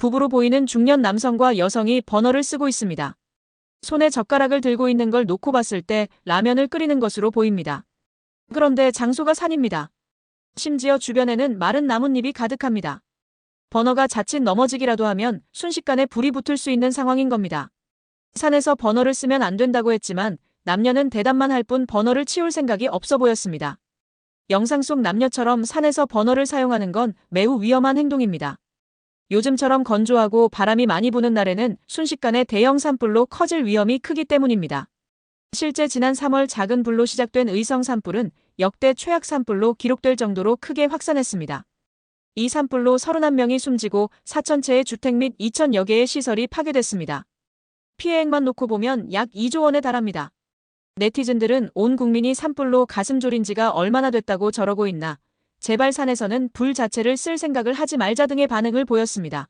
부부로 보이는 중년 남성과 여성이 버너를 쓰고 있습니다. 손에 젓가락을 들고 있는 걸 놓고 봤을 때 라면을 끓이는 것으로 보입니다. 그런데 장소가 산입니다. 심지어 주변에는 마른 나뭇잎이 가득합니다. 버너가 자칫 넘어지기라도 하면 순식간에 불이 붙을 수 있는 상황인 겁니다. 산에서 버너를 쓰면 안 된다고 했지만 남녀는 대답만 할 뿐 버너를 치울 생각이 없어 보였습니다. 영상 속 남녀처럼 산에서 버너를 사용하는 건 매우 위험한 행동입니다. 요즘처럼 건조하고 바람이 많이 부는 날에는 순식간에 대형 산불로 커질 위험이 크기 때문입니다. 실제 지난 3월 작은 불로 시작된 의성 산불은 역대 최악 산불로 기록될 정도로 크게 확산했습니다. 이 산불로 31명이 숨지고 4천채의 주택 및 2천여 개의 시설이 파괴됐습니다. 피해액만 놓고 보면 약 2조 원에 달합니다. 네티즌들은 온 국민이 산불로 가슴 졸인 지가 얼마나 됐다고 저러고 있나, 제발 산에서는 불 자체를 쓸 생각을 하지 말자 등의 반응을 보였습니다.